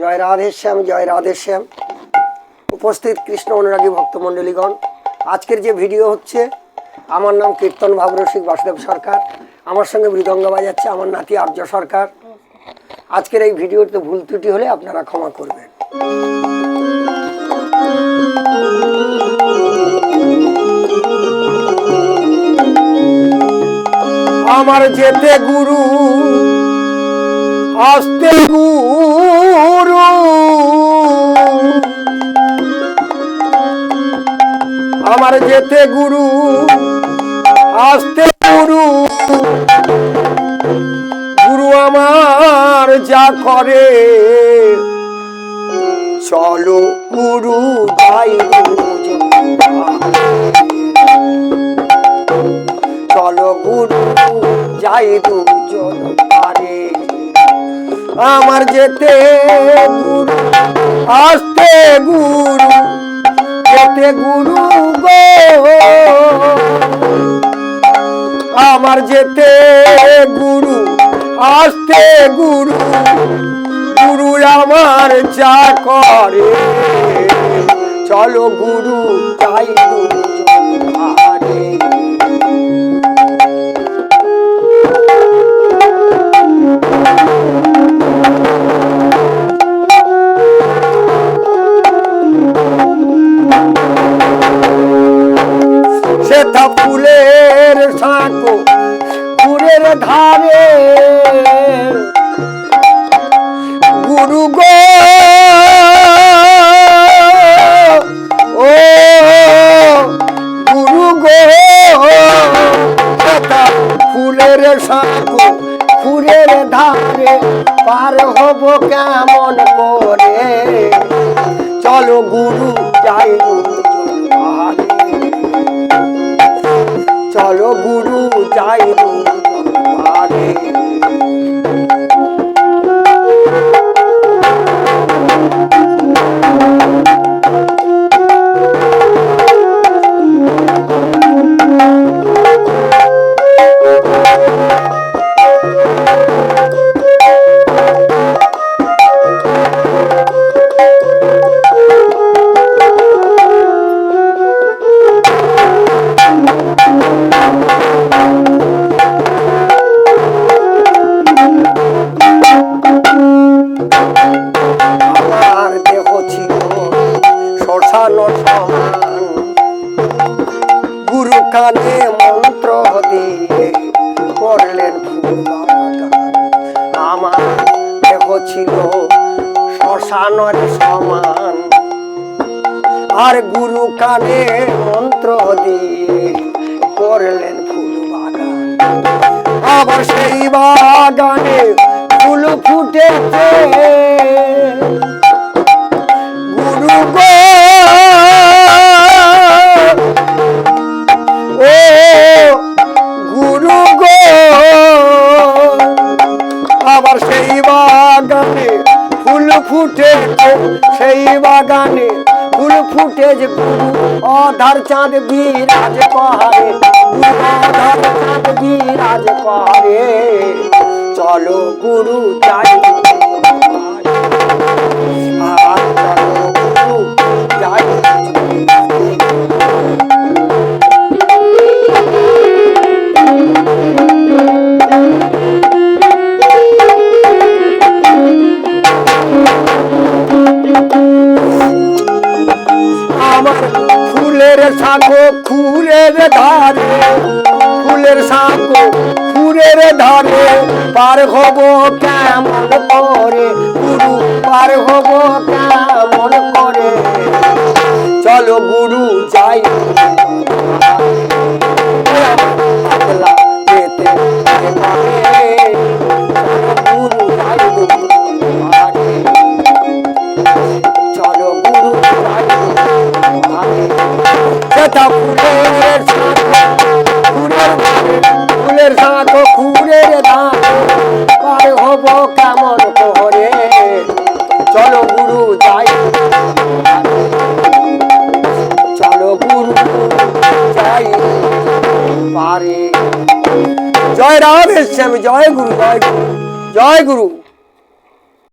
জয় রাধে শ্যাম, জয় রাধে শ্যাম। উপস্থিত কৃষ্ণ অনুরাগী ভক্তমণ্ডলীগণ, আজকের যে ভিডিও হচ্ছে, আমার নাম কীর্তন ভাবরসিক বাসুদেব সরকার। আমার সঙ্গে মৃদঙ্গ বাজাচ্ছে আমার নাতি আর্য সরকার। আজকের এই ভিডিওতে ভুল ত্রুটি হলে আপনারা ক্ষমা করবেন। আমার যেতে গুরু, আসতে গুরু আমার যেতে গুরু, আসতে গুরু। গুরু আমার যা করে, চলো গুরু দুজন চলো গুরু যাই দুজন পারে। আমার যেতে গুরু, আসতে গুরু। যেতে গুরু গো। আমার যেতে গুরু, আসতে গুরু গুরু আমার যা করে। চলো গুরু তাই দুজন সেথা ফুলের সাঁকো ফুলের ধারে গুরু গো, ও গুরু গো ফুলের সাঁকো ফুলের ধারে পার হব কেমন করে? চলো গুরু গুরু যাই শ্মশান সমান গুরু কানে মন্ত্র দিয়ে করলেন আমার দেহ ছিল শ্মশানের সমান। আর গুরু কানে মন্ত্র দিয়ে করলেন ফুল বাগান আবার সেই বাগানে ফুল ফুটেছে। যে গুরু অধার চাঁদ বিরাজ গুরু অধার চাঁদ বিরাজ করে চলো গুরু যাই ফুলের সাঁকো, ফুলের ধারে। ফুলের সাঁকো, ফুলের ধারে। পার হব কেমন করে? গুরু, পার হব কেমন করে? চলো গুরু যাই। চলো গুরু সেটা ফুলের ফুলের ফুলের সাঁকো ফুলের পার হব কেমন করে চলো গুরু যাই চলো গুরু যাই পারে জয় রাধেশ্যাম জয় গুরু জয় গুরু জয় গুরু।